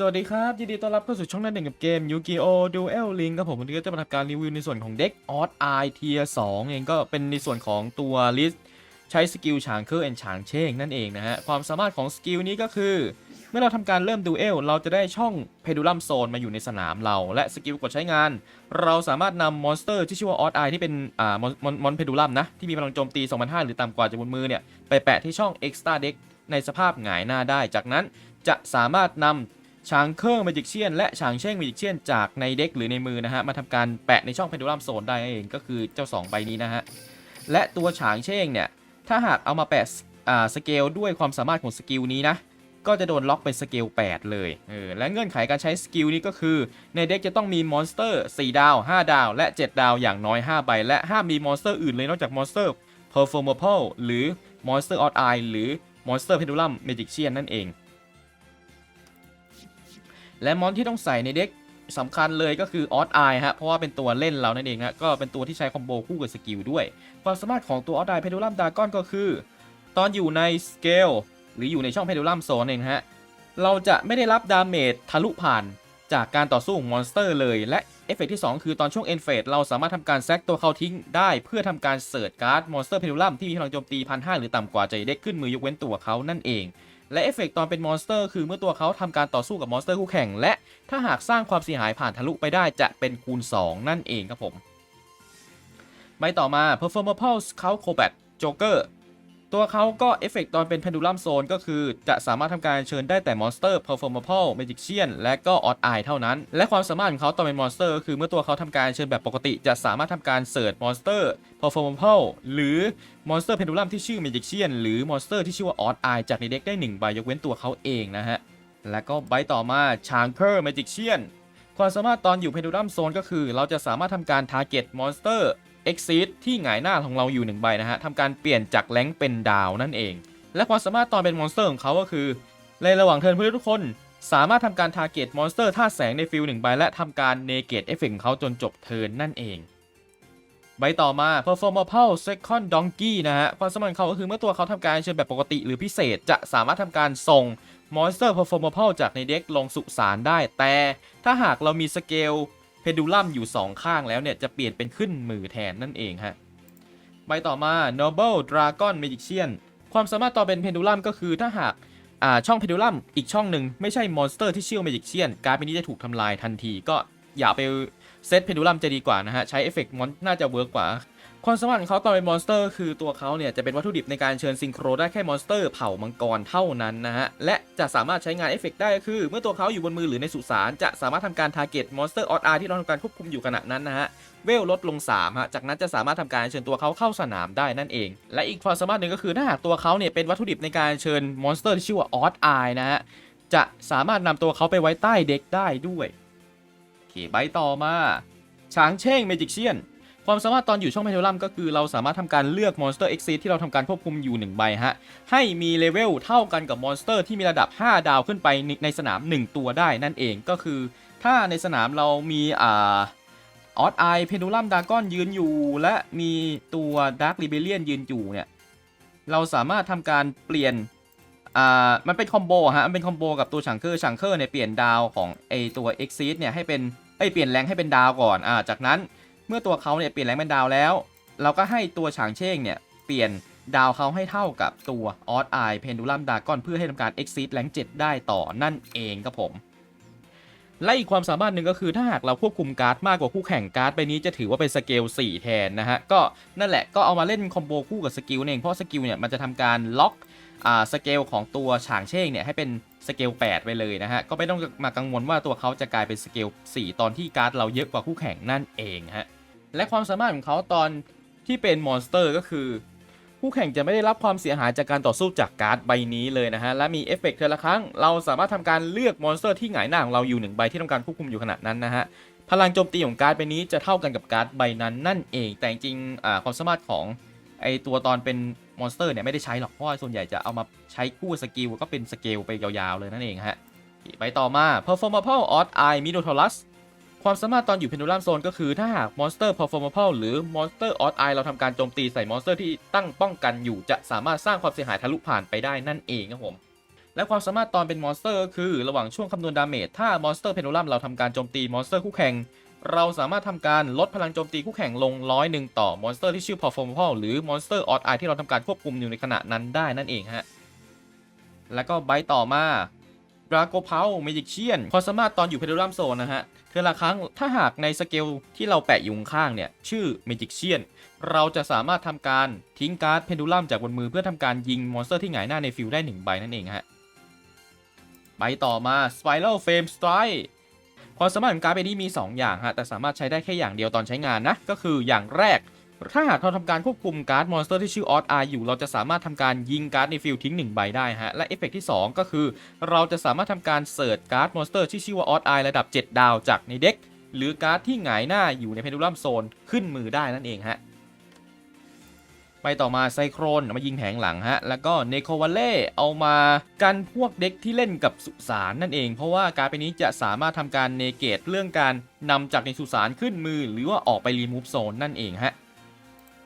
สวัสดีครับ ยินดีต้อนรับเข้าสู่ช่องนั่นหนึ่งกับเกม Yu-Gi-Oh! Duel Link ครับผมวันนี้ก็จะมาทำการรีวิวในส่วนของเด็ก Odd Eye Tier 2เองก็เป็นในส่วนของตัวลิสใช้สกิลฉางเคอร์แอนฉางเช่งนั่นเองนะฮะ ความสามารถของสกิลนี้ก็คือ เมื่อเราทำการเริ่มดูเอลเราจะได้ช่องเพดูลัมโซนมาอยู่ในสนามเรา และสกิลกดใช้งาน เราสามารถนำมอนสเตอร์ที่ชื่อว่า Odd Eye ที่เป็นอ่ามอนมอนเพดูลัมนะที่มีพลังโจมตี2,500หรือต่ำกว่าจากบนมือเนี่ยไปแปะที่ช่อง Extra Deck ในสภาพหงายหน้าได้ จากนั้นจะสามารถนำ ช้างเครื่องเมจิกเชียนและช้างเช่งเมจิกเชียนจากในเด็กหรือในมือนะฮะมาทำการแปะในช่องเพนดูลัมโซนได้เองก็คือเจ้า 2 ใบนี้นะฮะและตัวฉางเช่งเนี่ยถ้าหากเอามาแปะสเกลด้วยความสามารถของสกิลนี้นะก็จะโดนล็อกเป็นสเกล 8 เลยเออและเงื่อนไขการใช้สกิลนี้ก็คือ ในเด็กจะต้องมีมอนสเตอร์ 4 ดาว 5 ดาว และ 7 ดาวอย่างน้อย 5 ใบ และห้ามมีมอนสเตอร์อื่นเลยนอกจากมอนสเตอร์ Performable หรือ Monster Odd Eye หรือ Monster Pendulum Magician นั่นเอง และมอนที่ต้องใส่ในเด็กสำคัญเลยก็คือออ d ไอฮะ เพราะว่าเป็นตัวเล่นเรานั่นเองฮะก็เป็นตัวที่ใช้คอมโบคู่กับสกิลด้วย ความสามารถของตัวออ d ไอเพดูลัมดากอนก็คือ ตอนอยู่ในสเกลหรืออยู่ในช่องเพดูลัมโซนเองฮะ เราจะไม่ได้รับดาเมจทะลุผ่านจากการต่อสู้ของมอนสเตอร์เลย และเอฟเฟกที่ 2 คือตอนช่วงเอ็นเฟสเราสามารถทำการแซกตัวเขาทิ้งได้เพื่อทำการเสิร์ชการ์ดมอนสเตอร์เพดูลัมที่มีพลังโจมตีพันห้าหรือต่ำกว่าจะเด็กขึ้นมือยกเว้นตัวเขานั่นเอง และเอฟเฟกต์ตอนเป็นมอนสเตอร์คือเมื่อตัวเขาทำการต่อสู้กับมอนสเตอร์คู่แข่ง และถ้าหากสร้างความเสียหายผ่านทะลุไปได้จะเป็นคูณ 2 นั่นเองครับผมใบต่อมา Performable Scout Combat Joker ตัวเขาก็เอฟเฟกต์ตอนเป็น Pendulum Zone ก็คือจะสามารถทำการเชิญได้แต่มอนสเตอร์ Performable Magician และก็ Odd Eye เท่านั้น และความสามารถของเขาตอนเป็นมอนสเตอร์ก็คือเมื่อตัวเขาทำการเชิญแบบปกติ จะสามารถทำการเสิร์ชมอนสเตอร์ Performable หรือมอนสเตอร์เพนดูลัมที่ชื่อ Magician หรือมอนสเตอร์ที่ชื่อว่า Odd Eye จากในเด็กได้1ใบยกเว้นตัวเขาเองนะฮะแล้วก็ใบต่อมา Chanker Magician ความสามารถตอนอยู่เพนดูลัมโซนก็คือ เราจะสามารถทำการ Target Monster Exit ที่หงายหน้าของเราอยู่1ใบนะฮะทำการเปลี่ยนจากแรงเป็นดาวนั่นเอง และความสามารถตอนเป็นมอนสเตอร์ของเขาก็คือ ในระหว่างเทิร์นเพื่อนทุกคน สามารถทำการ Target Monster ท่าแสงในฟิลหนึ่งใบและทำการ Negate Effect ของเขาจนจบเทิร์นนั่นเอง ใบต่อมา Performable Second Donkey นะฮะความสำคัญของเขาก็คือเมื่อตัวเขาทำการเชิญแบบปกติหรือพิเศษจะสามารถทำการส่ง Monster Performable จากในเด็กลงสุสานได้ แต่ถ้าหากเรามีสเกล เพดูลัมอยู่ 2 ข้างแล้วเนี่ย จะเปลี่ยนเป็นขึ้นมือแทนนั่นเองฮะใบต่อมา Noble Dragon Magician ความสามารถต่อเป็นเพนดูลัมก็คือถ้าหากอ่าช่องเพนดูลัมอีกช่องหนึ่งไม่ใช่มอนสเตอร์ที่เชื่อ Magician การ์ดใบนี้จะถูกทำลายทันทีก็อย่าไปเซตเพนดูลัมจะดีกว่านะฮะ ใช้เอฟเฟกต์มอนน่าจะเวิร์กกว่า ความสามารถของเขาตอนเป็นมอนสเตอร์ คือตัวเขาเนี่ยจะเป็นวัตถุดิบในการเชิญซิงโครได้แค่มอนสเตอร์เผ่ามังกรเท่านั้นนะฮะ และจะสามารถใช้งานเอฟเฟกต์ได้ก็คือ เมื่อตัวเขาอยู่บนมือหรือในสุสานจะสามารถทำการทาร์เก็ตมอนสเตอร์ออดอาร์ที่เราทำการควบคุมอยู่ขณะนั้นนะฮะ เวลลดลง3ฮะจากนั้นจะสามารถทำการเชิญตัวเขาเข้าสนามได้นั่นเอง และอีกความสามารถหนึ่งก็คือถ้าหากตัวเขาเนี่ยเป็นวัตถุดิบในการเชิญมอนสเตอร์ที่ชื่อว่าออดอายนะฮะจะสามารถนำตัวเขาไปไว้ใต้เด็กได้ด้วยโอเคใบต่อมาช้างเช่งเมจิกเชียน ความสามารถตอนอยู่ช่องเพนดูลัมก็คือเราสามารถทำการเลือกมอนสเตอร์เอ็กซิที่เราทำการควบคุมอยู่1ใบฮะให้มีเลเวลเท่ากันกับมอนสเตอร์ที่มีระดับ 5 ดาวขึ้นไปในในสนาม 1 ตัวได้นั่นเองก็คือ ถ้าในสนามเรามีอ่าออสไอเพนดูลัมดากอนยืนอยู่ และมีตัวดาร์ค i ิเบเลียนยืนอยู่เนี่ยเราสามารถทำการเปลี่ยนอ่ามันเป็นคอมโบฮะมันเป็นคอมโบกับตัวชังเคอร์ชังเคอร์เนี่ยเปลี่ยนดาวของไอตัว e x i t เนี่ยให้เป็นเอ้ยเปลี่ยนแรงให้เป็นดาวก่อนอ่าจากนั้น เมื่อตัวเขาเนี่ยเปลี่ยนแรงเป็นดาวแล้ว เราก็ให้ตัวฉางเช่งเนี่ยเปลี่ยนดาวเขาให้เท่ากับตัวออสไอเพนดูลัมดากอนเพื่อให้ทำการ e x i t แรง7ได้ต่อนั่นเองครับผม และอีกความสามารถหนึ่งก็คือถ้าหากเราควบคุมการ์ดมากกว่าคู่แข่งการ์ดใบนี้จะถือว่าเป็นสเกล4แทนนะฮะ ก็นั่นแหละก็เอามาเล่นคอมโบคู่กับสกิลเองเพราะสกิลเนี่ยมันจะทำการล็อกอ่าสเกลของตัวฉางเช่งเนี่ยให้เป็นสเกล8ไปเลยนะฮะ ก็ไม่ต้องมากังวลว่าตัวเขาจะกลายเป็นสเกล4ตอนที่การ์ดเราเยอะกว่าคู่แข่งนั่นเองฮะ และความสามารถของเขาตอนที่เป็นมอนสเตอร์ก็คือคู่แข่งจะไม่ได้รับความเสียหายจากการต่อสู้จากการ์ดใบนี้เลยนะฮะ และมีเอฟเฟกต์เทอละครั้ง เราสามารถทำการเลือกมอนสเตอร์ที่หงายหน้าของเราอยู่หนึ่งใบที่ต้องการควบคุมอยู่ขณะนั้นนะฮะ พลังโจมตีของการ์ดใบนี้จะเท่ากันกับการ์ดใบนั้นนั่นเอง แต่จริงๆความสามารถของไอตัวตอนเป็นมอนสเตอร์เนี่ยไม่ได้ใช้หรอกเพราะส่วนใหญ่จะเอามาใช้คู่สกิลก็เป็นสเกลไปยาวๆเลยนั่นเองฮะไปต่อมา Performable Odd Eye Minotaurus ความสามารถตอนอยู่เพนดูลัมโซนก็คือถ้าหากมอนสเตอร์ performable หรือมอนสเตอร์ออ d ไอเราทำการโจมตีใส่มอนสเตอร์ที่ตั้งป้องกันอยู่จะสามารถสร้างความเสียหายทะลุผ่านไปได้นั่นเองครับผมและความสามารถตอนเป็นมอนสเตอร์ก็คือระหว่างช่วงคำนวณดาเมจถ้ามอนสเตอร์เพนดูลัมเราทำการโจมตีมอนสเตอร์คู่แข่งเราสามารถทำการลดพลังโจมตีคู่แข่งลงร้อยหนึ่งต่อมอนสเตอร์ที่ชื่อ performable หรือมอนสเตอร์ออดไอที่เราทำการควบคุมอยู่ในขณะนั้นได้นั่นเองฮะแล้วก็ใบต่อมาดราโกเพาเมจิกเชียนความสามารถตอนอยู่เพนดูลัมโซนนะฮะ เทอละครั้งถ้าหากในสเกลที่เราแปะอยู่ข้างเนี่ย ชื่อเมจิกเชียนเราจะสามารถทำการทิ้งการ์ดเพนดูลัมจากบนมือเพื่อทำการยิงมอนสเตอร์ที่หงายหน้าในฟิลได้หนึ่งใบนั่นเองฮะใบต่อมา Spiral Frame Strike ความสามารถของการ์ดใบนี้มี 2 อย่างฮะแต่สามารถใช้ได้แค่อย่างเดียวตอนใช้งานนะ ก็คืออย่างแรก ถ้าหากเราทำการควบคุมการ์ดมอนสเตอร์ที่ชื่อออ r ออยู่ เราจะสามารถทำการยิงการ์ดในฟิลทิ้ง1ใบได้ฮะ และเอฟเฟกต์ที่ 2 ก็คือ เราจะสามารถทำการเสิร์ชการ์ดมอนสเตอร์ที่ชื่อว่าออ r ระดับ 7 ดาวจากในเด็ก หรือการ์ดที่หงายหน้าอยู่ในเพนดูลัมโซนขึ้นมือได้นั่นเองฮะไปต่อมาไซโครนเอามายิงแผงหลังฮะ แล้วก็เนโควัลเล่เอามากันพวกเด็กที่เล่นกับสุสานนั่นเอง เพราะว่าการเป็นนี้จะสามารถทำการเนเกตเรื่องการนำจากในสุสานขึ้นมือ หรือว่าออกไปรีมูฟโซนนั่นเองฮะ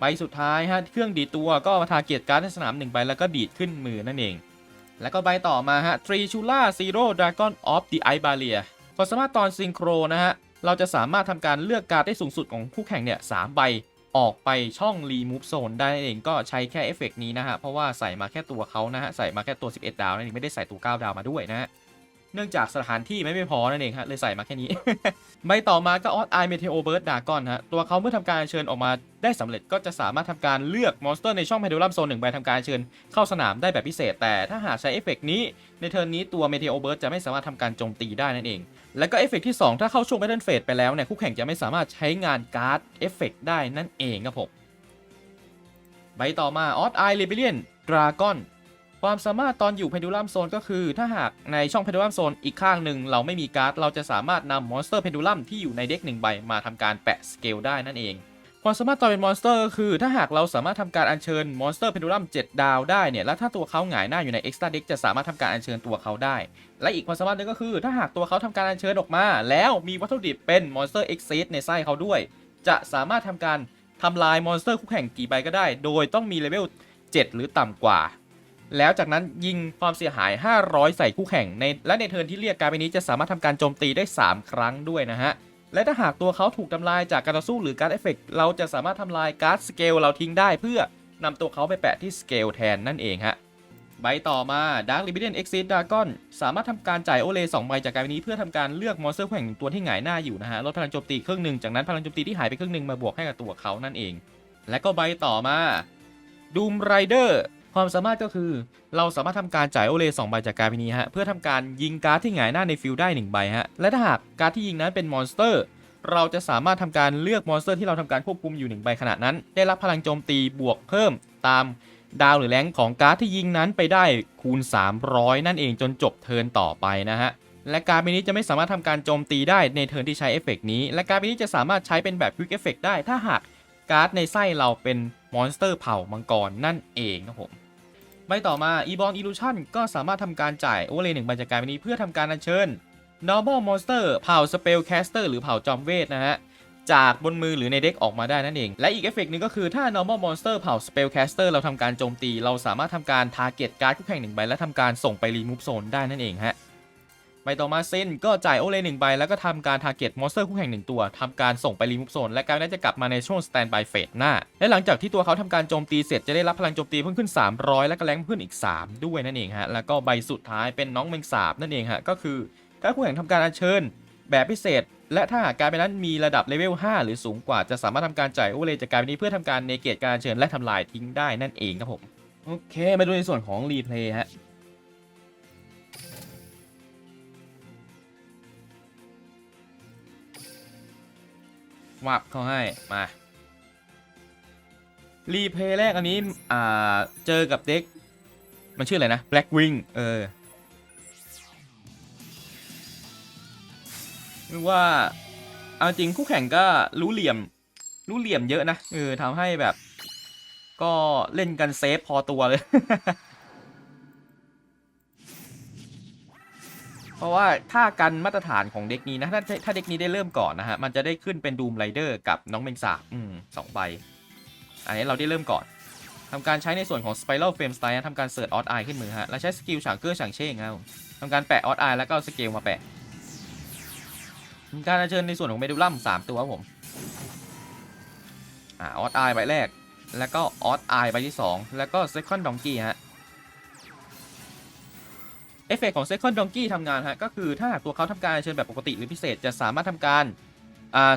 ใบสุดท้ายฮะเครื่องดีตัวก็มาทาเกียรการ์ดในสนามหนึ่งใบแล้วก็ดีดขึ้นมือนั่นเอง แล้วก็ใบต่อมาฮะทรีชูล่าซีโร่ดราก้อนออฟดีไอบาเลียความสามารถตอนซิงโครนะฮะเราจะสามารถทำการเลือกการ์ดได้สูงสุดของคู่แข่งเนี่ยสามใบออกไปช่อง Remove Zone ได้เองก็ใช้แค่เอฟเฟกต์นี้นะฮะ เพราะว่าใส่มาแค่ตัวเขานะฮะ ใส่มาแค่ตัว 11 ดาวนั่นเองไม่ได้ใส่ตัว 9 ดาวมาด้วยนะฮะ เนื่องจากสถานที่ไม่ไม่พอนั่นเองฮะเลยใส่มาแค่นี้ ใบต่อมาก็ออสไอเมเทโอเบิร์ดดากอนฮะตัวเขาเมื่อทำการเชิญออกมาได้สำเร็จก็จะสามารถทำการเลือกมอนสเตอร์ในช่อง p พนดูลัมโซนหนึ่งใบทำการเชิญเข้าสนามได้แบบพิเศษ แต่ถ้าหากใช้เอฟเฟกต์นี้ในเทิร์นนี้ตัวเมเทโอเบิร์ดจะไม่สามารถทำการโจมตีได้นั่นเอง แล้วก็เอฟเฟกต์ที่ 2 ถ้าเข้าช่วง Battle Phase ไปแล้วเนี่ยคู่แข่งจะไม่สามารถใช้งานการ์ดเอฟเฟกต์ได้นั่นเองครับผมใบต่อมาออ d ไอ r ร b เ l ียนดราก้อน ความสามารถตอนอยู่เพนดูลัมโซนก็คือ ถ้าหากในช่องเพนดูลัมโซนอีกข้างหนึ่งเราไม่มีการ์ด เราจะสามารถนำมอนสเตอร์เพนดูลัมที่อยู่ในเด็กหนึ่งใบมาทำการแปะสเกลได้นั่นเอง ความสามารถตอนเป็นมอนสเตอร์ก็คือ ถ้าหากเราสามารถทำการอัญเชิญมอนสเตอร์เพนดูลัม7ดาวได้เนี่ยและถ้าตัวเขาหงายหน้าอยู่ในเอ็กซ์ตร้าเด็กจะสามารถทำการอัญเชิญตัวเขาได้ และอีกความสามารถหนึงก็คือ ถ้าหากตัวเขาทำการอัญเชิญออกมา แล้วมีวัตถุดิบเป็นมอนสเตอร์เอ็กซิสในไส้เขาด้วย จะสามารถทำการทำลายมอนสเตอร์คู่แข่งกี่ใบก็ได้ โดยต้องมีเลเวล7หรือต่ำกว่า แล้วจากนั้นยิงความเสียหาย 500 ใส่คู่แข่งในและในเทิร์นที่เรียกการไปนี้จะสามารถทำการโจมตีได้ 3 ครั้งด้วยนะฮะและถ้าหากตัวเขาถูกทำลายจากการต่อสู้หรือการเอฟเฟกเราจะสามารถทำลายการ์ดสเกลเราทิ้งได้เพื่อนำตัวเขาไปแปะที่สเกลแทนนั่นเองฮะใบต่อมา Dark Rebellion Exit Dragon สามารถทำการจ่ายโอเล2ใบจากการนี้เพื่อทำการเลือกมอนสเตอร์แข่งหนึ่งตัวที่หงายหน้าอยู่นะฮะลดพลังโจมตีครึ่งหนึ่งจากนั้นพลังโจมตีที่หายไปครึ่งหนึ่งมาบวกให้กับตัวเขานั่นเอง และก็ใบต่อมา Doom Rider ความสามารถก็คือ เราสามารถทำการจ่ายโอเล2ใบจากการพินี้ฮะเพื่อทำการยิงการ์ดที่หงายหน้าในฟิลได้1ใบฮะและถ้าหากการ์ดที่ยิงนั้นเป็นมอนสเตอร์ เราจะสามารถทำการเลือกมอนสเตอร์ที่เราทำการควบคุมอยู่หนึ่งใบขณะนั้น ได้รับพลังโจมตีบวกเพิ่มตามดาวหรือแรงของการ์ดที่ยิงนั้นไปได้คูณ 300 นั่นเองจนจบเทิร์นต่อไปนะฮะและการ์ดนี้จะไม่สามารถทำการโจมตีได้ในเทิร์นที่ใช้เอฟเฟกต์นี้ และการ์ดนี้จะสามารถใช้เป็นแบบควิกเอฟเฟกได้ถ้าหากการ์ดในไส้เราเป็นมอนสเตอร์เผ่ามังกรนั่นเองครับผม ใบต่อมาอีบอมอิลูชันก็สามารถทำการจ่ายโอเวอร์เลยหนึ่งใบจากการใบนี้เพื่อทำการอัญเชิญ normal monster เผ่า spellcaster หรือเผ่าจอมเวทนะฮะจากบนมือหรือในเด็กออกมาได้นั่นเอง และอีกเอฟเฟกต์หนึงก็คือถ้า normal monster เผ่า spellcaster เราทำการโจมตี เราสามารถทำการ target การ์ดคู่แข่งหนึ่งใบและทำการส่งไป remove zone ได้นั่นเองฮะ ใบต่อมาเซนก็จ่ายโอเลหนึ่งใบแล้วก็ทำการ target monster คู่แข่งหนึ่งตัวทำการส่งไป remove zone และการนั้จะกลับมาในช่วง standby phase หน้า และหลังจากที่ตัวเขาทำการโจมตีเสร็จจะได้รับพลังโจมตีเพิ่มขึ้น 300 และก็แรงเพิ่มอีก 3 ด้วยนั่นเองฮะแล้วก็ใบสุดท้ายเป็นน้องแมงสาบนั่นเองฮะก็คือถ้าคู่แข่งทำการอัญเชิญแบบพิเศษ และถ้าหากการเป็นนั้นมีระดับเลเวล 5 หรือสูงกว่าจะสามารถทำการจ่ายโอเลจากการนี้เพื่อทำการเนเกตการอัญเชิญและทำลายทิ้งได้นั่นเองครับผมโอเคมาดูในส่วนของรีเพลย์ฮะ วับเข้าให้มารีเพลย์แรกอันนี้อ่าเจอกับเด็กมันชื่ออะไรนะ Black Wing เออไม่ว่า เอาจริงคู่แข่งก็รู้เหลี่ยม รู้เหลี่ยมเยอะนะเออทำให้แบบ ก็เล่นกันเซฟพอตัวเลย เพราะว่าถ้ากันมาตรฐานของเด็กนี้นะถ้าถ้าเด็กนี้ได้เริ่มก่อนนะฮะมันจะได้ขึ้นเป็นดูมไรเดอร์กับน้องเมงสาอืมสองใบ อันนี้เราได้เริ่มก่อนทำการใช้ในส่วนของ Spiral Frame Style ทำการเสิร์ชออสไอขึ้นมือฮะ แล้วใช้สกิลฉางเกอร์ฉางเช่งครับทำการแปะออสไอแล้วก็เอาสเกลมาแปะทำการอัญเชิญในส่วนของเมดูลัมสามตัวครับผมอ่าออสไอใบแรก แล้วก็ออสไอใบที่สองแล้วก็ Second Donkey ฮะ อฟเฟกของ Second Donkey ทำงานฮะก็คือถ้าหากตัวเขาทำการเชิญแบบปกติหรือพิเศษจะสามารถทำการ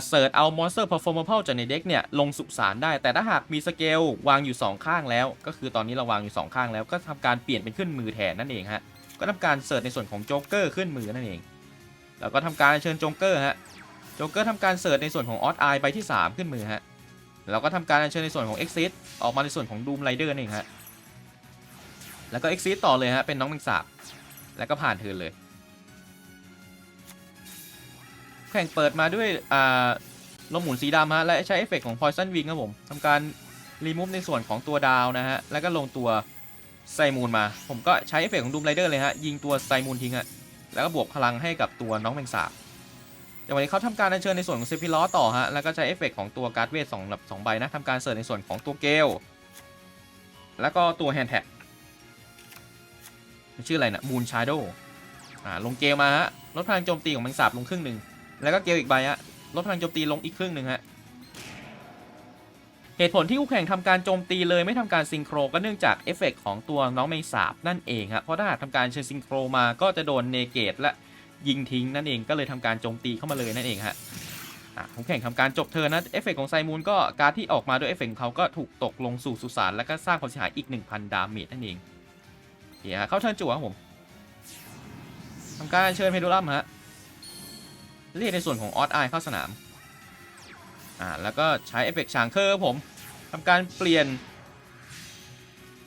เสิร์ชเอามอนสเตอร์ performable จากในเด็กเนี่ยลงสุสานได้ แต่ถ้าหากมีสเกลวางอยู่ 2 ข้างแล้ว ก็คือตอนนี้เราวางอยู่ 2 ข้างแล้วก็ทำการเปลี่ยนเป็นขึ้นมือแทนนั่นเองฮะก็ทำการเสิร์ชในส่วนของโจ๊กเกอร์ขึ้นมือนั่นเอง แล้วก็ทำการเชิญโจ๊กเกอร์ฮะโจ๊กเกอร์ทำการเสิร์ชในส่วนของออสไอใบที่ 3 ขึ้นมือฮะแล้วก็ทำการเชิญในส่วนของ Exit ออกมาในส่วนของ Doom Rider นั่นเองฮะแล้วก็ Exit ต่อเลยฮะเป็นน้องแมงสาบ แล้วก็ผ่านเทิร์นเลย แข่งเปิดมาด้วยอ่าลมหมุนสีดำฮะ และใช้เอฟเฟกต์ของ Poison Wing ครับผมทำการรีมูฟในส่วนของตัวดาวนะฮะ แล้วก็ลงตัวไซมูนมา ผมก็ใช้เอฟเฟกต์ของดูมไรเดอร์เลยฮะ ยิงตัวไซมูนทิ้งฮะ แล้วก็บวกพลังให้กับตัวน้องแมงสาบอย่างวันนี้เขาทำการอัญเชิญในส่วนของเซฟิลอต่อฮะ แล้วก็ใช้เอฟเฟกต์ของตัวการ์ดเวทสองแบบสองใบนะทำการเสิร์ชในส่วนของตัวเกล แล้วก็ตัวแฮนด์แท็ก ชื่ออะไรนะมูนชาร์โดอ่าลงเกลมาฮะลดพลังโจมตีของแมงสาบลงครึ่งหนึ่งแล้วก็เกลอีกใบฮะลดพลังโจมตีลงอีกครึ่งหนึ่งฮะเหตุผลที่คู่แข่งทำการโจมตีเลยไม่ทำการซิงโครก็เนื่องจากเอฟเฟกต์ของตัวน้องแมงสาบนั่นเองครับเพราะถ้าหากทำการเชิญซิงโครมาก็จะโดนเนเกตและยิงทิ้งนั่นเองก็เลยทำการโจมตีเข้ามาเลยนั่นเองฮะคู่แข่งทำการจบเทิร์นะเอฟเฟกต์ของไซมูนก็การที่ออกมาด้วยเอฟเฟกต์ของเขาก็ถูกตกลงสู่สุสานแล้วก็สร้างความเสียหายอีก 1000 ดาเมจนั่นเอง เดี๋ยวฮะเข้าเทิร์นจั่วครับผมทำการเชิญเพดูลัมฮะเรียกในส่วนของออสไอเข้าสนาม อ่า แล้วก็ใช้เอฟเฟกต์ฉางเคอร์ครับผมทำการเปลี่ยน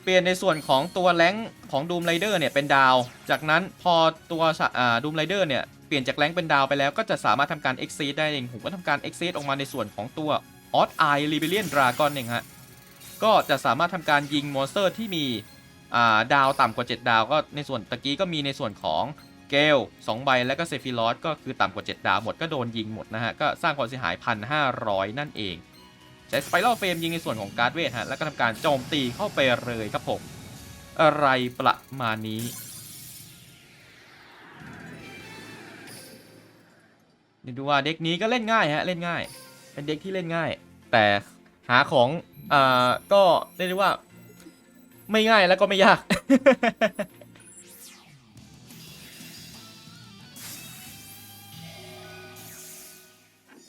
เปลี่ยนในส่วนของตัวแรงของดูมไรเดอร์เนี่ยเป็นดาว จากนั้นพอตัวอ่าดูมไรเดอร์เนี่ยเปลี่ยนจากแรงเป็นดาวไปแล้วก็จะสามารถทำการ exceed ได้เองผมก็ทำการ exceed ออกมาในส่วนของตัว odd eye rebellion dragon เองฮะ ก็จะสามารถทำการยิงมอนสเตอร์ที่มี ดาวต่ำกว่า 7 ดาวก็ในส่วนตะกี้ก็มีในส่วนของเกล2ใบแล้วก็เซฟิลอสก็คือต่ำกว่า 7 ดาวหมดก็โดนยิงหมดนะฮะ ก็สร้างความเสียหาย 1,500 นั่นเอง ใช้สไปรัลเฟรมยิงในส่วนของการ์ดเวทฮะ แล้วก็ทำการโจมตีเข้าไปเลยครับผม อะไรประมาณนี้ดูว่าเด็กนี้ก็เล่นง่ายฮะเล่นง่าย เป็นเด็กที่เล่นง่าย แต่หาของอ่าก็เรียกได้ว่า ไม่ง่ายแล้วก็ไม่ยาก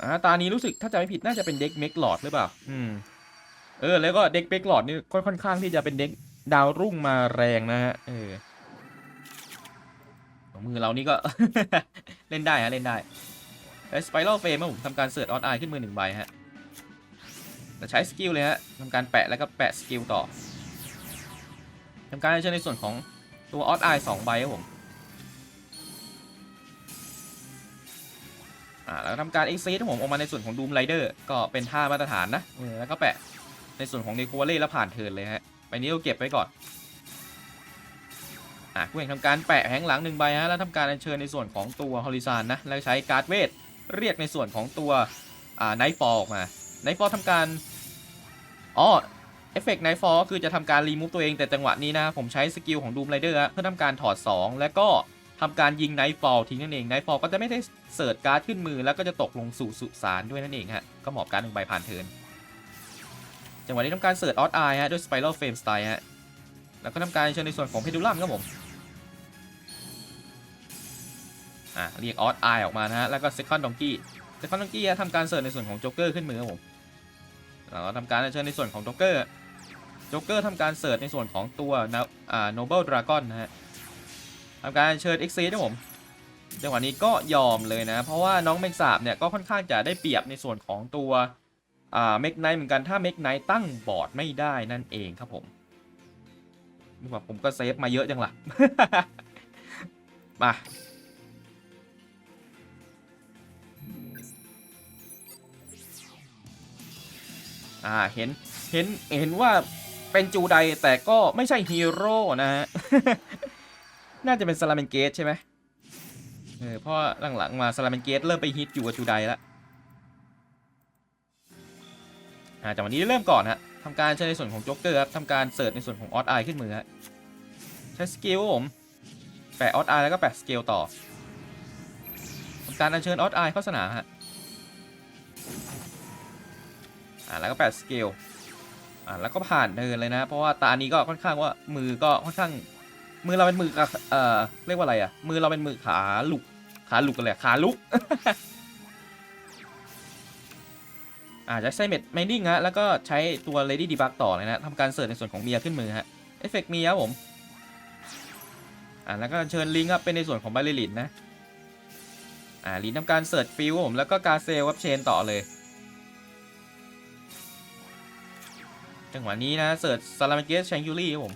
อ่าตานี้รู้สึกถ้าจะไม่ผิดน่าจะเป็นเด็กเมกหลอดหรือเปล่า อืม เออ แล้วก็เด็กเมกหลอดนี่ก็ค่อนข้างที่จะเป็นเด็กดาวรุ่งมาแรงนะฮะ เออของมือเรานี่ก็เล่นได้ฮะเล่นได้สไปรัลเฟรมผมทำการเสิร์ชออนไอขึ้นมือหนึ่งใบฮะแต่ใช้สกิลเลยฮะทำการแปะแล้วก็แปะสกิลต่อ ทำการเชิญในส่วนของตัวออสไอสองใบครับผมอ่าแล้วทำการ exit ผมออกมาในส่วนของ Doom Rider ก็เป็นท่ามาตรฐานนะแล้วก็แปะในส่วนของ n e c o v a l e แล้วผ่านเทิร์นเลยฮะใบนี้เราเก็บไว้ก่อนอะผู้แข่งทำการแปะแผงหลังหนึ่งใบฮะแล้วทำการอัญเชิญในส่วนของตัว Horizon นะแล้วใช้การ์ดเวทเรียกในส่วนของตัวอ่า Nightfall ออกมา Nightfall ทำการอ๋อ เอฟเฟกต์ Nightfall ก็คือจะทำการรีมูฟตัวเองแต่จังหวะนี้นะ ผมใช้สกิลของ Doom Rider ฮะเพื่อทำการถอด 2 แล้วก็ทำการยิงไนฟอลทิ้งนั่นเองไนฟอลก็จะไม่ได้เสิร์ชการ์ดขึ้นมือ แล้วก็จะตกลงสู่สุสานด้วยนั่นเองฮะก็หมอบการหนึ่งใบผ่านเทินจังหวะนี้ทำการเสิร์ชออสไอฮะด้วยสไปรัลเฟรมสไตล์ฮะแล้วก็ทำการเชิญในส่วนของเพดูลัมครับผมอะเรียกออสไอออกมานะฮะแล้วก็เซคันดองกี้เซคันดองกี้ทำการเสิร์ชในส่วนของโจ๊กเกอร์ขึ้นมือครับผมแล้วก็ทำการเชิญในส่วนของโจ๊กเกอร์ โจ๊กเกอร์ทำการเสิร์ชในส่วนของตัวนะอ่าโนเบิลดราก้อนนะฮะทำการเชิญ X นะผมจังหวะนี้ก็ยอมเลยนะ เพราะว่าน้องเมกสาบเนี่ยก็ค่อนข้างจะได้เปรียบในส่วนของตัวอ่าเมกไนเหมือนกันถ้าเมกไนตั้งบอร์ดไม่ได้นั่นเองครับผมนี่ว่าผมก็เซฟมาเยอะจังล่ะ มาอ่าเห็นเห็นเห็นว่า เป็นจูไดแต่ก็ไม่ใช่ฮีโร่นะฮะ น่าจะเป็นสลาเมนเกตใช่ไหมเออเพราะหลังๆมาสลาเมนเกตเริ่มไปฮิตอยู่กับจูไดแล้วอ่าจากวันนี้เริ่มก่อนฮะทำการใช้ในส่วนของโจ๊กเกอร์ครับทำการเสิร์ชในส่วนของออสไอขึ้นมือฮะใช้สกิลผมแปะออสไอแล้วก็แปะสกิลต่อทำการอัญเชิญออสไอเข้าสนามฮะอ่าแล้วก็แปะสกิล อ่าแล้วก็ผ่านเดินเลยนะ เพราะว่าตานี้ก็ค่อนข้างว่ามือก็ค่อนข้าง มือเราเป็นมือกับเอ่อเรียกว่าอะไรอะ มือเราเป็นมือขาลุก ขาลุกกันเลยขาลุกอาจจะใช้เม็ดไมนิ่งฮะแล้วก็ใช้ตัว Lady Debug ต่อเลยนะทำการเสิร์ชในส่วนของเมียขึ้นมือฮะเอฟเฟกต์มีครับผมอ่าแล้วก็เชิญลิงครับเป็นในส่วนของบาเลลินนะอ่าลินทำการเสิร์ชฟิลผมแล้วก็การเซลครับเชนต่อเลย จังหวะนี้นะเสิร์ชซาลาเมเกสแชงยูรี่ครับผม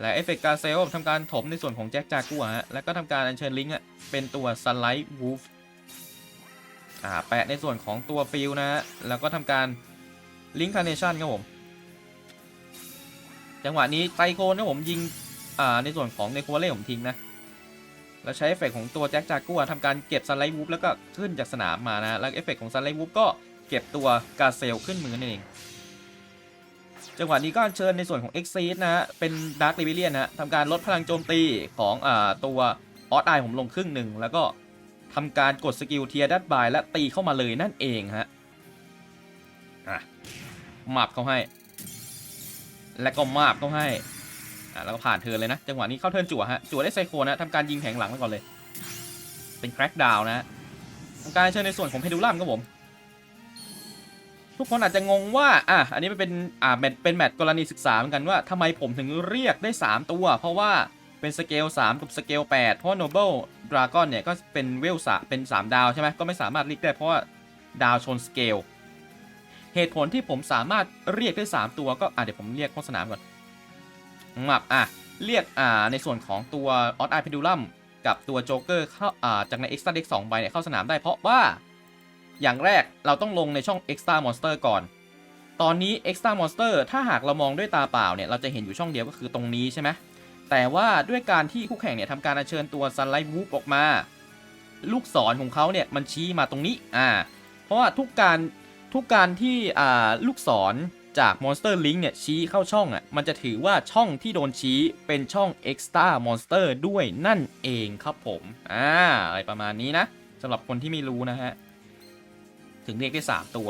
และเอฟเฟกต์การเซลทำการถมในส่วนของแจ็คจากัวฮะแล้วก็ทำการอัญเชิญลิงก์อะเป็นตัว Sunlight Wolf อ่าแปะในส่วนของตัวฟิลนะฮะแล้วก็ทำการลิงก์คาร์เนชั่นครับผมจังหวะนี้ไตรโคนครับผมยิงอ่าในส่วนของในคัวเล่ผมทิ้งนะแล้วใช้เอฟเฟกต์ของตัวแจ็คจากัวทำการเก็บ Sunlight Wolf แล้วก็ขึ้นจากสนามมานะแล้วเอฟเฟกต์ของ Sunlight Wolf ก็เก็บตัวกาเซลขึ้นมือนั่นเอง จังหวะนี้ก็เชิญในส่วนของ Exceed นะฮะเป็น Dark Rebellion นะฮะทำการลดพลังโจมตีของอ่าตัวออสไอผมลงครึ่งหนึ่งแล้วก็ทำการกดสกิลเทียดัตบายและตีเข้ามาเลยนั่นเองฮะอะมาบเขาให้ และก็มาบเขาให้อะแล้วก็ผ่านเทิร์นเลยนะ จังหวะนี้เข้าเทิร์นจั่วฮะจั่วได้ไซโคนนะทำการยิงแผงหลังไปก่อนเลย เป็นแคร็กดาวนะฮะทำการเชิญในส่วนของเพดูลัมครับผม ทุกคนอาจจะงงว่าอะอันนี้มันเป็นอ่าแมตเป็นแมตช์กรณีศึกษาเหมือนกันว่าทำไมผมถึงเรียกได้ 3 ตัว เพราะว่าเป็นสเกล 3 กับสเกล 8 เพราะ Noble Dragon เนี่ย ก็เป็นเวลสะเป็น 3 ดาวใช่ไหมก็ไม่สามารถเรียกได้เพราะว่าดาวชนสเกล เหตุผลที่ผมสามารถเรียกได้ 3 ตัวก็อะเดี๋ยวผมเรียกโฆษณามก่อนมับอะ เรียกอ่าในส่วนของตัวออสไอพิดูลัมกับตัวโจ๊กเกอร์เข้าอ่าจากใน Extra Deck 2ใบเนี่ยเข้าสนามได้เพราะว่า อย่างแรกเราต้องลงในช่อง Extra Monster ก่อน ตอนนี้ Extra Monster ถ้าหากเรามองด้วยตาเปล่าเนี่ยเราจะเห็นอยู่ช่องเดียวก็คือตรงนี้ใช่ไหมแต่ว่าด้วยการที่คู่แข่งเนี่ยทำการเชิญตัว Sunlight Wolf ออกมา ลูกศรของเขาเนี่ยมันชี้มาตรงนี้อ่าเพราะว่าทุกการทุกการที่อ่าลูกศรจาก Monster Link เนี่ยชี้เข้าช่องอะมันจะถือว่าช่องที่โดนชี้เป็นช่อง Extra Monster ด้วยนั่นเองครับผมอ่าอะไรประมาณนี้นะสำหรับคนที่ไม่รู้นะฮะ ถึงเรียกได้3ตัว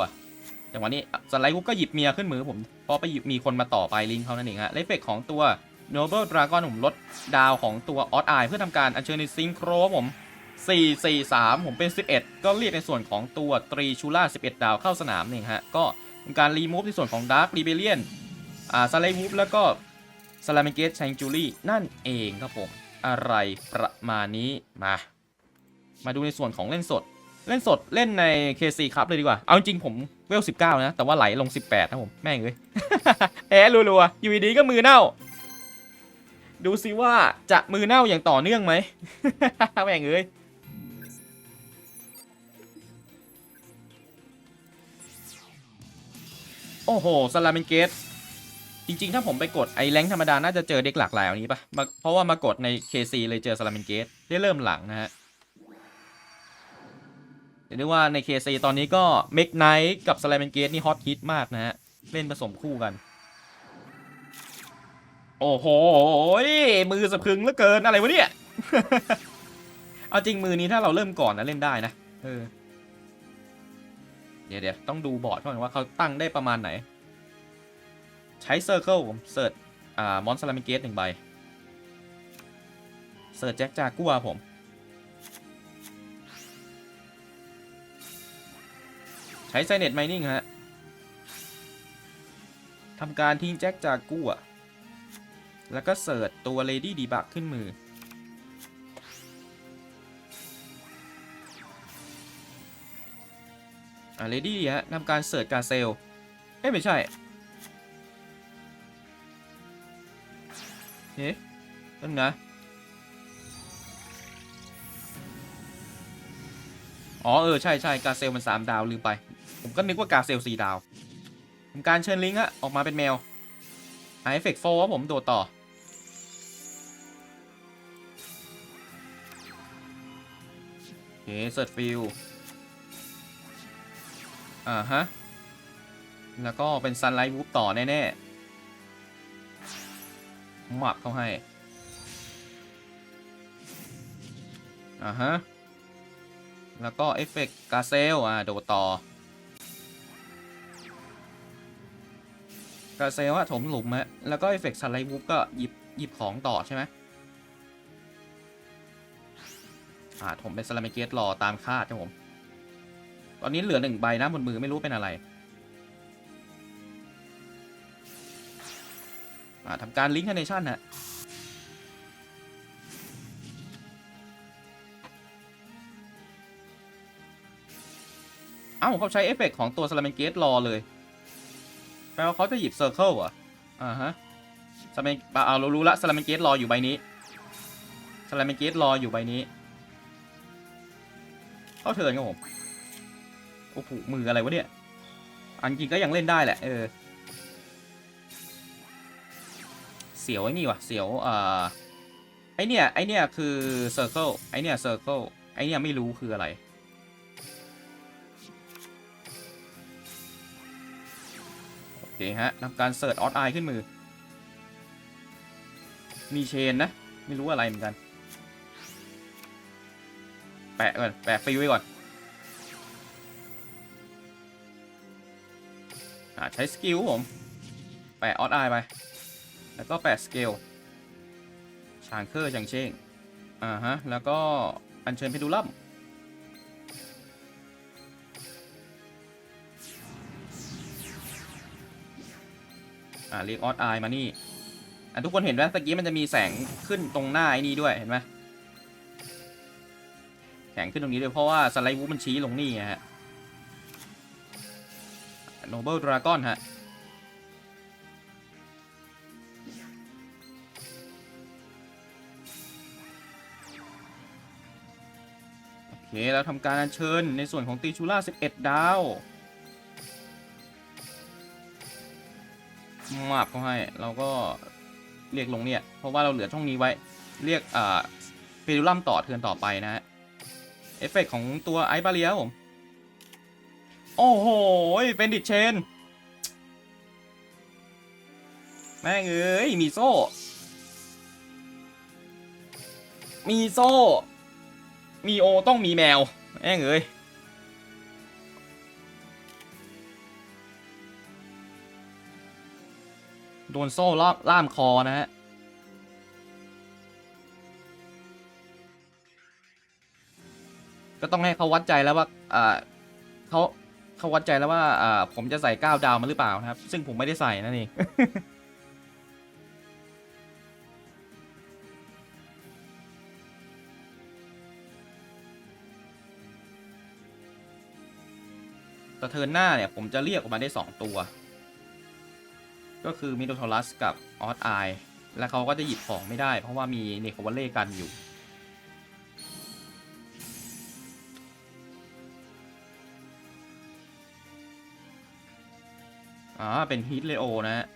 จังหวะนี้สไลด์กุ๊กก็หยิบเมียขึ้นมือผมเพราะไปมีคนมาต่อไปลิงเขานั่นเองฮะเลเฟกของตัว Noble Dragon ผมลดดาวของตัวออสไอเพื่อทำการอัญเชิญในซิงโครผม 4 4 3 ผมเป็น 11 ก็เรียกในส่วนของตัวตรีชูล่า 11 ดาวเข้าสนามนี่ฮะ ก็ทำการรีมูฟในส่วนของ Dark Rebellion อ่าสไลด์วูฟแล้วก็สลามิเกตแชงจูรี่นั่นเองครับผม อะไรประมาณนี้มา มาดูในส่วนของเล่นสด เล่นสดเล่นใน KC ครับเลยดีกว่า เอาจริงผมเวล 19 นะ แต่ว่าไหลลง 18 นะผม แม่งเลยแอะรัวๆอยู่ดีๆก็มือเน่า ดูซิว่าจะมือเน่าอย่างต่อเนื่องไหมแม่งเอ้ยโอ้โหสลามินเกตจริง ๆ ถ้าผมไปกดไอ้แรงธรรมดา น่าจะเจอเด็กหลากหลายกว่านี้ปะเพราะว่ามากดใน KC เลยเจอสลามินเกตได้เริ่มหลังนะฮะ เรียกว่าใน KC ตอนนี้ก็เมกไนท์กับสไลเมนเกตนี่ฮอตฮิตมากนะฮะ เล่นผสมคู่กัน โอ้โห มือสะพึงเหลือเกินอะไรวะเนี่ย เอาจริงมือนี้ถ้าเราเริ่มก่อนนะเล่นได้นะเออเดี๋ยวเดี๋ยวต้องดูบอร์ดก่อนว่าเขาตั้งได้ประมาณไหน ใช้เซอร์เคิลผมเสิร์ชอ่ามอนสลามิเกตหนึ่งใบเสิร์ชแจ็คจากัวผม ใช้ไซเน็ตไมนิ่งฮะทำการทิ้งแจ็คจากกู้อะแล้วก็เสิร์ชตัว Lady d e b u g ขึ้นมือ อ่า Lady ฮะทำการเสิร์ชกาเซล เอ้ยไม่ใช่ เฮ้ยนั่นนะ อ๋อ เออ ใช่ใช่กาเซลมัน3ดาว ลืมไป ผมก็นึกว่ากาเซล4ดาวทำการเชิญลิงก์อะออกมาเป็นแมวไอเอฟเฟกโฟครับผมโดดต่อ โอเคเซิร์ชฟิลอ่าฮะ แล้วก็เป็นซันไลท์วูฟต่อแน่ๆหมับเข้าให้ อ่าฮะ แล้วก็เอฟเฟกต์กาเซลอ่าโดดต่อ กาเซลอะถมหลุมฮะแล้วก็เอฟเฟกต์ซันไลท์วูฟก็หยิบหยิบของต่อใช่ไหมอ่าถมเป็นสลามิเกตรอตามคาดครับผม ตอนนี้เหลือหนึ่งใบนะบนมือไม่รู้เป็นอะไรอ่าทำการลิงก์ค n นชั่นฮะเอ้าเขาใช้เอฟเฟกต์ของตัวสลามิเกตรอเลย ลว่าเขาจะหยิบเซอร์เคิลอะอ่าฮะสลมเอาเรารู้ละสลามิเกตรออยู่ใบนี้สลมเกตรออยู่ใบนี้เข้าเทินครับผมโอ้โหมืออะไรวะเนี่ยอันจริงก็ยังเล่นได้แหละเออเสียวไอ้นี่วะเสียวอ่าไอเนี่ยไอเนี่ยคือเซอร์เคิลไอเนี่ยเซอร์เคิลไอเนี่ยไม่รู้คืออะไร เคฮะทำการเสิร์ชออสไอขึ้นมือ มีเชนนะ ไม่รู้อะไรเหมือนกัน แปะก่อนแปะฟรีไว้ก่อนอ่าใช้สกิลผม แปะออสไอไป แล้วก็แปะสเกลชางเคอร์จังเช่งอ่าฮะ แล้วก็อัญเชิญเพดูลัม อ่าเรียกออสไอมานี่อะทุกคนเห็นไหมตะกี้มันจะมีแสงขึ้นตรงหน้าไอ้นี้ด้วยเห็นไหมแสงขึ้นตรงนี้ด้วยเพราะว่าสไลด์วูมันชี้ลงนี่ไงฮะโนเบิลดราก้อนฮะโอเค แล้วทำการอัญเชิญในส่วนของตีชูล่า 11 ดาว มาบเขาให้ เราก็เรียกลงเนี่ย เพราะว่าเราเหลือช่องนี้ไว้ เรียกอ่าเฟดูลัมต่อเทิร์นต่อไปนะฮะ เอฟเฟกของตัวไอซ์บาเลียผม โอ้โห เป็นดิดเชน แม่งเอ้ย มีโซ่ มีโซ่ มีโอต้องมีแมว แม่งเอ้ย นโซ่ล่ามล่ามคอนะฮะก็ต้องให้เขาวัดใจแล้วว่าอ่าเขาเขาวัดใจแล้วว่าอ่าผมจะใส่ก้าวดาวมาหรือเปล่านะครับ ซึ่งผมไม่ได้ใส่นั่นเองแต่เทินหน้าเนี่ยผมจะเรียกออกมาได้ 2 ตัว ก็คือมิโดทอรัสกับออสไอและเขาก็จะหยิบของไม่ได้ เพราะว่ามีเนโควัลเล่กันอยู่อ่าเป็นฮีทเลโอนะฮะ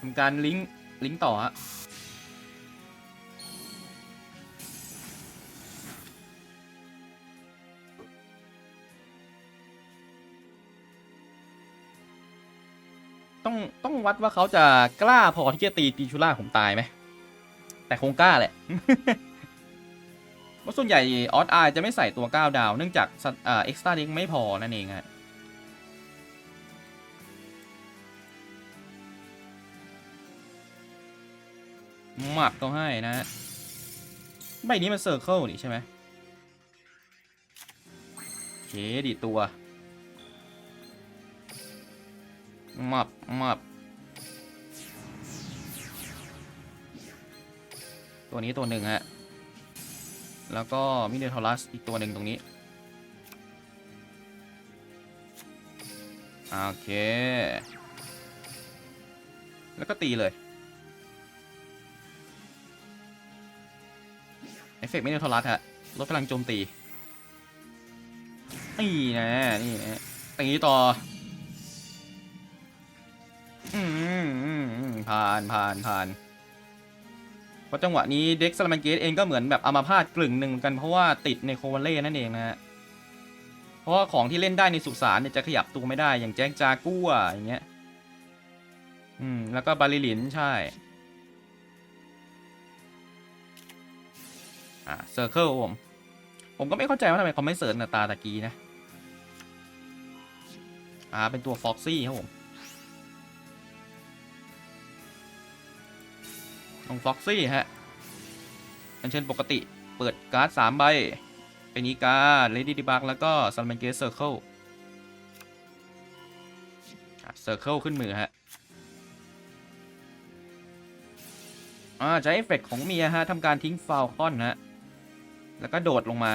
ทำการลิงก์ลิงก์ต่อฮะ วัดว่าเขาจะกล้าพอที่จะตีตีชูล่าผมตายไหม แต่คงกล้าแหละเพราะส่วนใหญ่ออสไอจะไม่ใส่ตัว9ดาว เนื่องจากเอ็กซ์ตร้าดิงไม่พอนั่นเองฮะหมับเขาให้นะฮะใบนี้มันเซอร์เคิลนี่ใช่ไหมเคดีตัวหมับหมับ ตัวนี้ตัวหนึ่งฮะ แล้วก็มิเนทอรัสอีกตัวหนึ่งตรงนี้ โอเค แล้วก็ตีเลย เอฟเฟกต์มิเนทอรัสฮะ ลดพลังโจมตี นี่นะ นี่นะตีต่ออืมอืมอืมผ่านผ่านผ่าน ราะจังหวะนี้เด็กสลามันเกตเองก็เหมือนแบบอามาพาดกลึ่งหนึ่งเหมือนกันเพราะว่าติดในโควันเล่นั่นเองนะฮะ เพราะว่าของที่เล่นได้ในสุสานเนี่ยจะขยับตัวไม่ได้อย่างแจ้งจากัวอย่างเงี้ย อืม แล้วก็บาลิลินใช่ อ่าเซอร์เคิลผม ผมก็ไม่เข้าใจว่าทำไมเขาไม่เสิร์ชหน้าตาตะกี้นะ อ่า เป็นตัวฟ็อกซี่ครับผม ลงฟ็อกซี่ฮะอันเช่นปกติเปิดการ์ดสามใบ เป็นอีกาเลดี้ดิบักแล้วก็ซัลมันเกสเซอร์เคิลเซอร์เคิลขึ้นมือฮะอ่าใช้เอฟเฟกของเมียฮะทำการทิ้งฟาวคอนฮะ แล้วก็โดดลงมา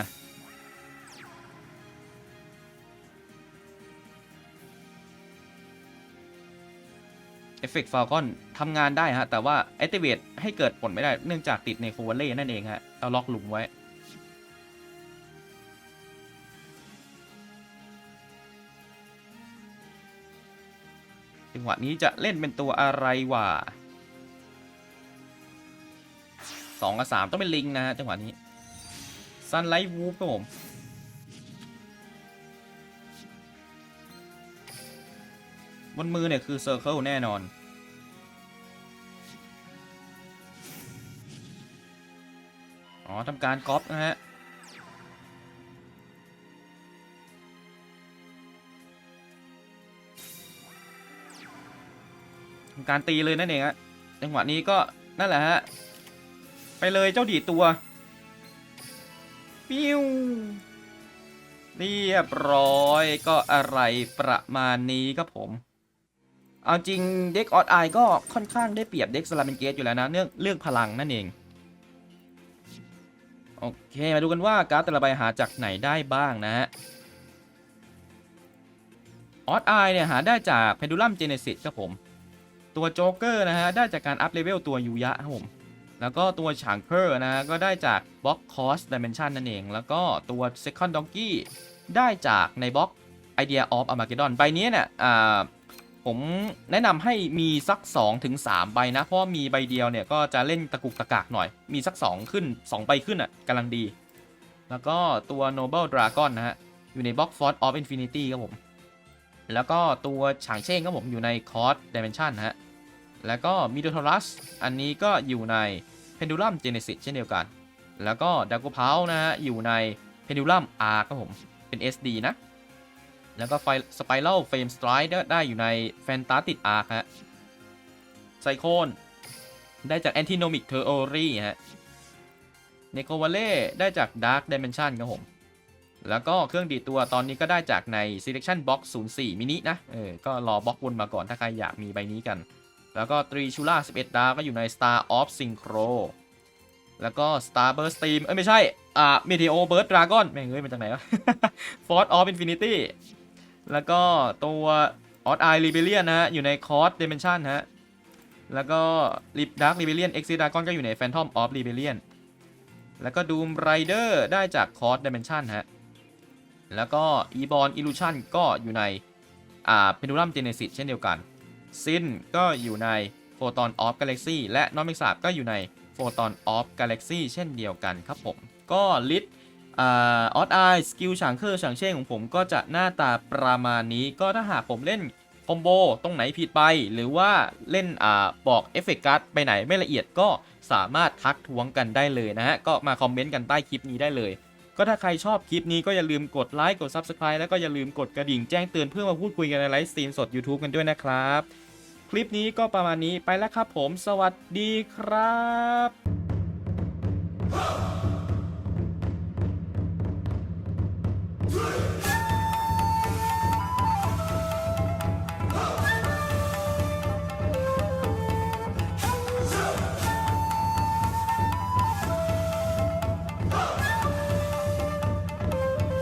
เอฟเฟกต์ฟ a ลคอนทำงานได้ฮะ แต่ว่า Activate ให้เกิดผลไม่ได้เนื่องจากติดในโคเวเล่นั่นเองฮะเอาล็อกหลุมไว้จังหวะนี้จะเล่นเป็นตัวอะไรวะสองกับสามต้องเป็นลิงนะฮะจังหวะนี้ซันไลท์วูฟครับผม บนมือเนี่ยคือเซอร์เคิลแน่นอน อ๋อทำการก๊อปนะฮะ ทำการตีเลยนั่นเองฮะ จังหวะนี้ก็นั่นแหละฮะ ไปเลยเจ้าดีตัว ปิ้วเรียบร้อยก็อะไรประมาณนี้ครับผม เอาจริงเด็กออดไอก็ค่อนข้างได้เปรียบเด็กสลามินเกตอยู่แล้วนะเรื่องเรื่องพลังนั่นเอง โอเค มาดูกันว่าการ์ดแต่ละใบหาจากไหนได้บ้างนะฮะออดไอเนี่ยหาได้จาก Pendulum Genesis ครับผม ตัวโจ๊กเกอร์นะฮะได้จากการอัพเลเวลตัวยูยะครับผม แล้วก็ตัวฉางเพอร์นะฮะก็ได้จากบล็อกคอสดิเมนชันนั่นเอง แล้วก็ตัว Second Donkey ได้จากในบล็อก Idea of Armageddon ใบนี้เนี่ยอ่า ผมแนะนำให้มีสัก2-3ถึง3ใบนะ เพราะมีใบเดียวเนี่ยก็จะเล่นตะกุกตะกากหน่อย มีสัก 2 ขึ้น 2 ใบขึ้นอะกำลังดี แล้วก็ตัว Noble Dragon นะฮะ อยู่ในบ็อก Force of Infinity ครับผม แล้วก็ตัวฉางเช่งครับผมอยู่ใน c o r d Dimension นะฮะ แล้วก็มิ d ด t ท r ัสอันนี้ก็อยู่ใน Pendulum Genesis เช่นเดียวกัน แล้วก็ด a g o p o w นะฮะอยู่ใน Pendulum Arc ครับผม เป็น SD นะ แล้วก็ไฟ Spiral Flame Strike ได้อยู่ใน Fantastic Arc ฮะไซโคนได้จาก Antinomic Theory ฮะ n e c o v a l e ได้จาก Dark Dimension ครับผม แล้วก็เครื่องดีตัวตอนนี้ก็ได้จากใน Selection Box 04มินินะ เออ ก็รอบล็อกวนมาก่อนถ้าใครอยากมีใบนี้กัน แล้วก็ตรีชูล่า11 ดาวก็อยู่ใน Star of Synchro แล้วก็ Star Burst Steam เอ้ย ไม่ใช่ อ่า Meteor Burst Dragon แม่งเอ้ยมันจากไหนวะ Force of Infinity แล้วก็ตัวออสไอรีเบเลียนนะฮะ อยู่ในคอร์สเดเมนชันฮะ แล้วก็ริปดาร์ครีเบเลียนเอ็กซิดากอนก็อยู่ในแฟนทอมออฟรีเบเลียนแล้วก็ดูมไรเดอร์ได้จากคอร์สเดเมนชันฮะ แล้วก็อีบอลอิลูชันก็อยู่ในอ่าเพนดูลัมเจเนซิสเช่นเดียวกันซินก็อยู่ในโฟตอนออฟกาแล็กซี่และนอมิกซาบก็อยู่ในโฟตอนออฟกาแล็กซี่เช่นเดียวกันครับผม ก็ลิท อออดไอสกิลฉางเคอร์ฉางเช่งของผมก็จะหน้าตาประมาณนี้ ก็ถ้าหากผมเล่นคอมโบตรงไหนผิดไป หรือว่าเล่นอ่าบอกเอฟเฟกต์การ์ดไปไหนไม่ละเอียดก็สามารถทักท้วงกันได้เลยนะฮะ ก็มาคอมเมนต์กันใต้คลิปนี้ได้เลย ก็ถ้าใครชอบคลิปนี้ก็อย่าลืมกดไลค์กด Subscribe แล้วก็อย่าลืมกดกระดิ่งแจ้งเตือนเพื่อมาพูดคุยกันในไลฟ์สตรีมสด YouTube กันด้วยนะครับ คลิปนี้ก็ประมาณนี้ไปแล้วครับผม สวัสดีครับ Ready?